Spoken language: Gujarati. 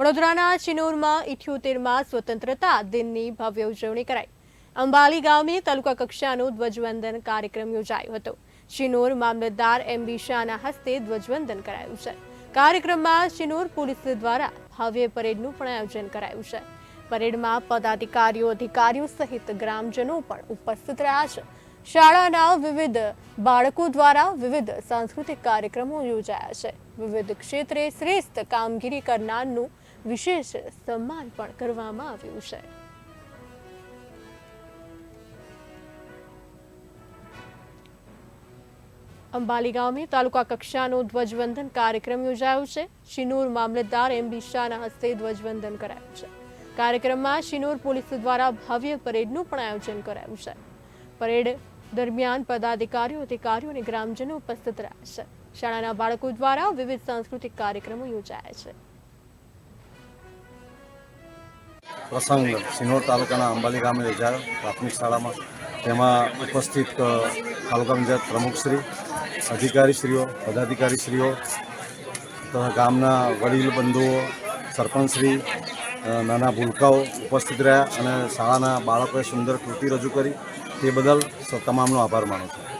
વડોદરાના ચિનોરમાં ઇઠ્યોતેરમાં સ્વતંત્રતા દિનની ભવ્ય ઉજવણી કરાઈ. અંબાલી ગામે તાલુકા કક્ષાનો ધ્વજવંદન કાર્યક્રમ યોજાયો હતો. ચિનોર મામલતદાર એમ બી શાહના હસ્તે ધ્વજવંદન કરાયું છે. કાર્યક્રમમાં ચિનોર પોલીસ દ્વારા ભવ્ય પરેડનું પણ આયોજન કરાયું છે. પરેડમાં પદાધિકારીઓ, અધિકારીઓ સહિત ગ્રામજનો પણ ઉપસ્થિત રહ્યા છે. શાળાના વિવિધ બાળકો દ્વારા વિવિધ સાંસ્કૃતિક કાર્યક્રમો યોજાયા છે. વિવિધ ક્ષેત્રે શ્રેષ્ઠ કામગીરી કરનારનું વિશેષ સન્માન પણ કરવામાં આવ્યું છે. અંબાલી ગામે તાલુકા કક્ષાનો ધ્વજવંદન કાર્યક્રમ યોજાયો છે. શિનોર મામલતદાર એમ. બી શાહના હસ્તે ધ્વજવંદન કરાયું છે. કાર્યક્રમમાં શિનોર પોલીસ દ્વારા ભવ્ય પરેડનું પણ આયોજન કરાયું છે. પરેડ દરમિયાન પદાધિકારીઓ, અધિકારીઓ અને ગ્રામજનો ઉપસ્થિત રહ્યા છે. શાળાના બાળકો દ્વારા વિવિધ સાંસ્કૃતિક કાર્યક્રમો યોજાયા છે. પ્રસંગ સિનોર તાલુકાના અંબાલી ગામે યોજાયો. પ્રાથમિક શાળામાં તેમાં ઉપસ્થિત તાલુકા પંચાયત પ્રમુખશ્રી, અધિકારીશ્રીઓ, પદાધિકારીશ્રીઓ તથા ગામના વડીલ, બંધુઓ, સરપંચશ્રી નાના ભૂલકાઓ ઉપસ્થિત રહ્યા અને શાળાના બાળકોએ સુંદર કૃતિ રજૂ કરી. તે બદલ તમામનો આભાર માનું છું.